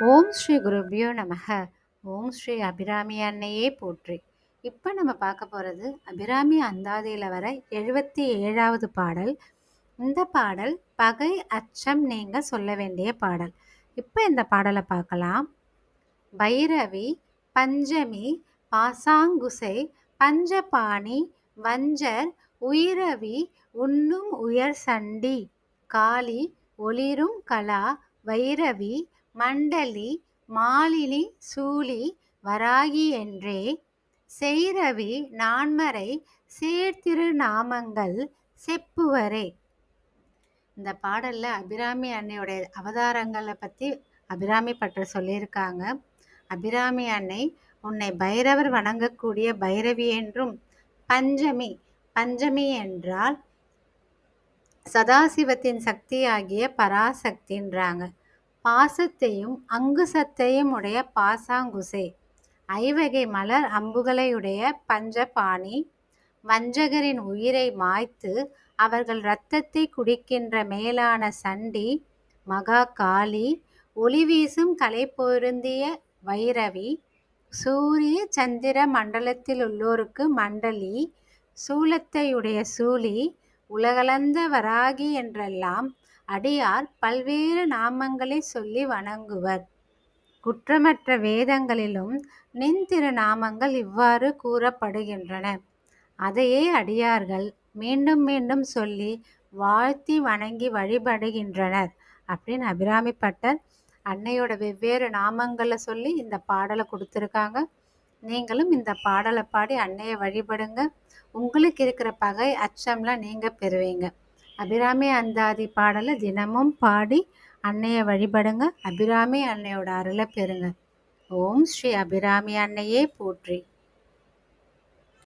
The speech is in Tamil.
ஓம் ஸ்ரீ குருபியோ நமக. ஓம் ஸ்ரீ அபிராமி அன்னையே போற்றி. இப்போ நம்ம பார்க்க போகிறது அபிராமி அந்தாதியில் வர எழுபத்தி ஏழாவது பாடல். இந்த பாடல் பகை அச்சம் நீங்க சொல்ல வேண்டிய பாடல். இப்போ இந்த பாடலை பார்க்கலாம். பைரவி பஞ்சமி பாசாங்குசை பஞ்சபாணி வஞ்சர் உயிரவி உண்ணும் உயர் சண்டி காளி ஒளிரும் கலா வைரவி மண்டலி மாலினி சூலி வராகி என்றே செய்ரவி நான்மறை சீர்திரு நாமங்கள் செப்புவரே. இந்த பாடலில் அபிராமி அன்னையுடைய அவதாரங்களை பற்றி அபிராமி பற்ற சொல்லியிருக்காங்க. அபிராமி அன்னை உன்னை பைரவர் வணங்கக்கூடிய பைரவி என்றும் பஞ்சமி பஞ்சமி என்றால் சதாசிவத்தின் சக்தியாகிய பராசக்தின்றாங்க பாசத்தையும் அங்குசத்தையும் உடைய பாசாங்குசே. ஐவகை மலர் அம்புகளையுடைய பஞ்சபாணி வஞ்சகரின் உயிரை மாய்த்து அவர்கள் இரத்தத்தை குடிக்கின்ற மேலான சண்டி மகா காளி ஒளி வீசும் கலை பொருந்திய வைரவி சூரிய சந்திர மண்டலத்தில் உள்ளோருக்கு மண்டலி சூலத்தையுடைய சூலி உலகளந்த வராகி என்றெல்லாம் அடியார் பல்வேறு நாமங்களை சொல்லி வணங்குவர். குற்றமற்ற வேதங்களிலும் நின் திருநாமங்கள் இவ்வாறு கூறப்படுகின்றன. அதையே அடியார்கள் மீண்டும் மீண்டும் சொல்லி வாழ்த்தி வணங்கி வழிபடுகின்றனர் அப்படின்னு அபிராமிப்பட்டர் அன்னையோட வெவ்வேறு நாமங்களை சொல்லி இந்த பாடலை கொடுத்துருக்காங்க. நீங்களும் இந்த பாடலை பாடி அன்னையை வழிபடுங்க. உங்களுக்கு இருக்கிற பகை அச்சம்லாம் நீங்கள் பெறுவீங்க. அபிராமி அந்தாதி பாடலை தினமும் பாடி அன்னையை வழிபடுங்க. அபிராமி அன்னையோட அருளை பெறுங்க. ஓம் ஸ்ரீ அபிராமி அன்னையே போற்றி.